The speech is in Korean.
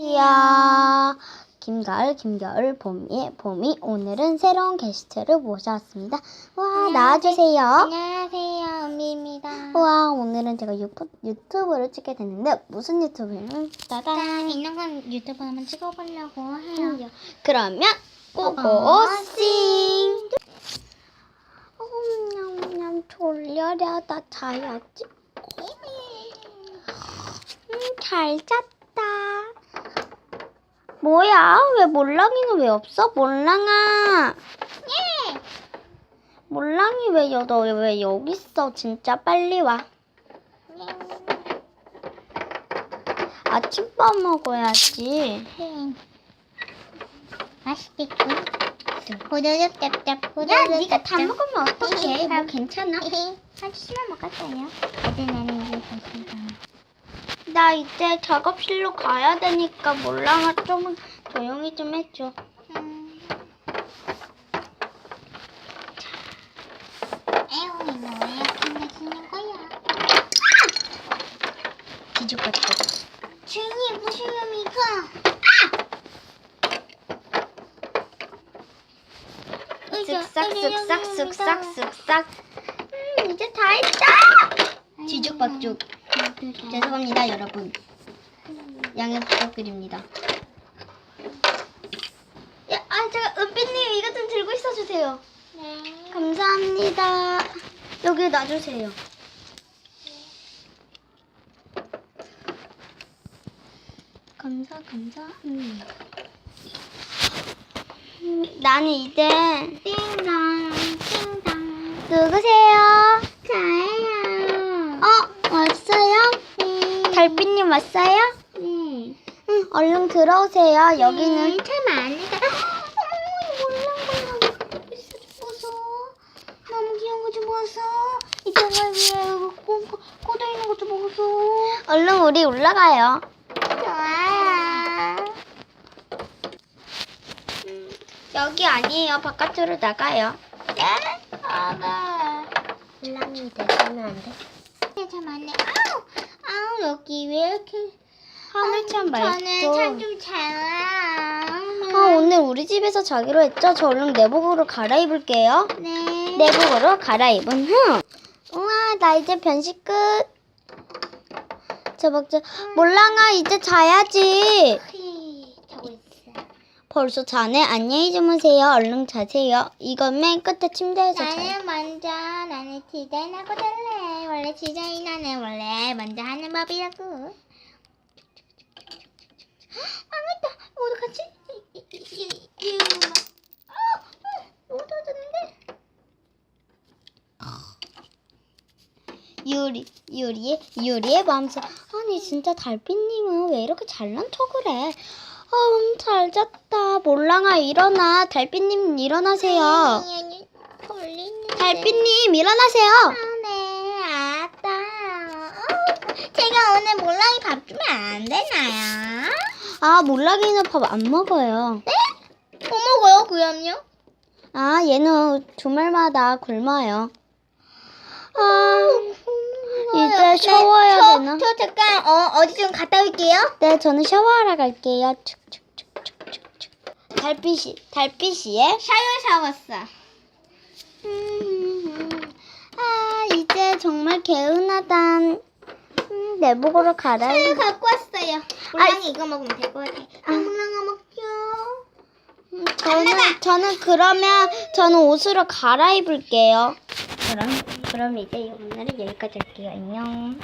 안녕하세요. 김가을, 김겨울, 봄이, 봄이 오늘은 새로운 게스트를 모셔왔습니다. 와, 나와주세요. 안녕하세요, 은비입니다. 와, 오늘은 제가 유튜, 유튜브를 찍게 됐는데 무슨 따단. 일단 있는 건 유튜브 한번 찍어보려고 해요. 그러면 고고 고고싱. 냠냠 졸려라 나 자야지. 음, 잘 잤다. 뭐야? 왜 몰랑이는 왜 없어? 몰랑아. 예! 몰랑이 왜 여, 너왜 여기 있어? 진짜 빨리 와. 아침밥 먹어야지. 맛있겠군. 호도둑 짭짭 야, 호도둑 네가 다 먹으면 어떡해? 뭐 괜찮아? 아주 심한 먹었어요. 어제 나는 이게 좋습니다. 나 이제 작업실로 가야 되니까 몰랑아 좀 조용히 좀 해줘. 음. 에휴, 이거 왜 이렇게 맛있는 거야? 뒤죽박죽. 주인이 무슨 놈이가? 쓱싹 쓱싹 쓱싹 쓱싹. 음, 이제 다 했다. 뒤죽박죽. 죄송합니다, 여러분. 양해 부탁드립니다. 야, 아, 제가 은비님 이거 좀 들고 있어 주세요. 네. 감사합니다. 여기 놔주세요. 감사 감사합니다. 음, 나는 이제 띵동, 띵동. 누구세요? 어 왔어요? 네. 달빛님 왔어요? 네. 응, 얼른 들어오세요. 여기는 음, 참 아니다. 보소. 얼른 우리 올라가요. 좋아요. 여기 아니에요. 바깥으로 나가요. 네? 아가. 올랑이 되시면 안 돼? 네, 참 많네. 아우, 여기 왜 이렇게. 하늘참 저는 맑죠. 참좀 잘. 아, 오늘 우리 집에서 자기로 했죠? 저 얼른 내복으로 갈아입을게요. 네. 내복으로 갈아입은 후. 우와, 나 이제 변식 끝. 저박저 몰랑아, 이제 자야지. 벌써 자네? 안녕히 주무세요. 얼른 자세요. 이건 맨 끝에 침대에서 자요. 나는 먼저 나는 디자인하고 잘래. 원래 디자인하는 원래 먼저 하는 법이라고. 망했다. 어떡하지? 이- 이- 이- 이- 이- 아, 아, 너무 떨어졌는데. 유리, 유리의, 유리의 마음속. 아니, 진짜 달빛님은 왜 이렇게 잘난 척을 해? 아, 잘 잤다. 몰랑아, 일어나. 달빛님, 일어나세요. 아니, 아니, 걸리는데. 달빛님, 일어나세요. 아, 네. 어, 제가 오늘 몰랑이 밥 주면 안 되나요? 아, 몰랑이는 밥 안 먹어요. 네? 뭐 먹어요, 그럼요? 아, 얘는 주말마다 굶어요. 아, 이제 샤워해야 네, 저, 되나? 저 잠깐 어, 어디 좀 갔다 올게요. 네, 저는 샤워하러 갈게요. 축축축축축. 달빛이, 달빛이의 샤워 샤웠어. 음, 아, 이제 정말 개운하단. 음, 내복으로 샤워 갈아입. 갖고 왔어요. 몰랑이 이거 먹으면 될 것 같아. 아, 몰랑아 먹죠. 음, 저는, 저는 그러면 저는 옷으로 갈아입을게요. 그럼, 그럼 이제 오늘은 여기까지 할게요. 안녕.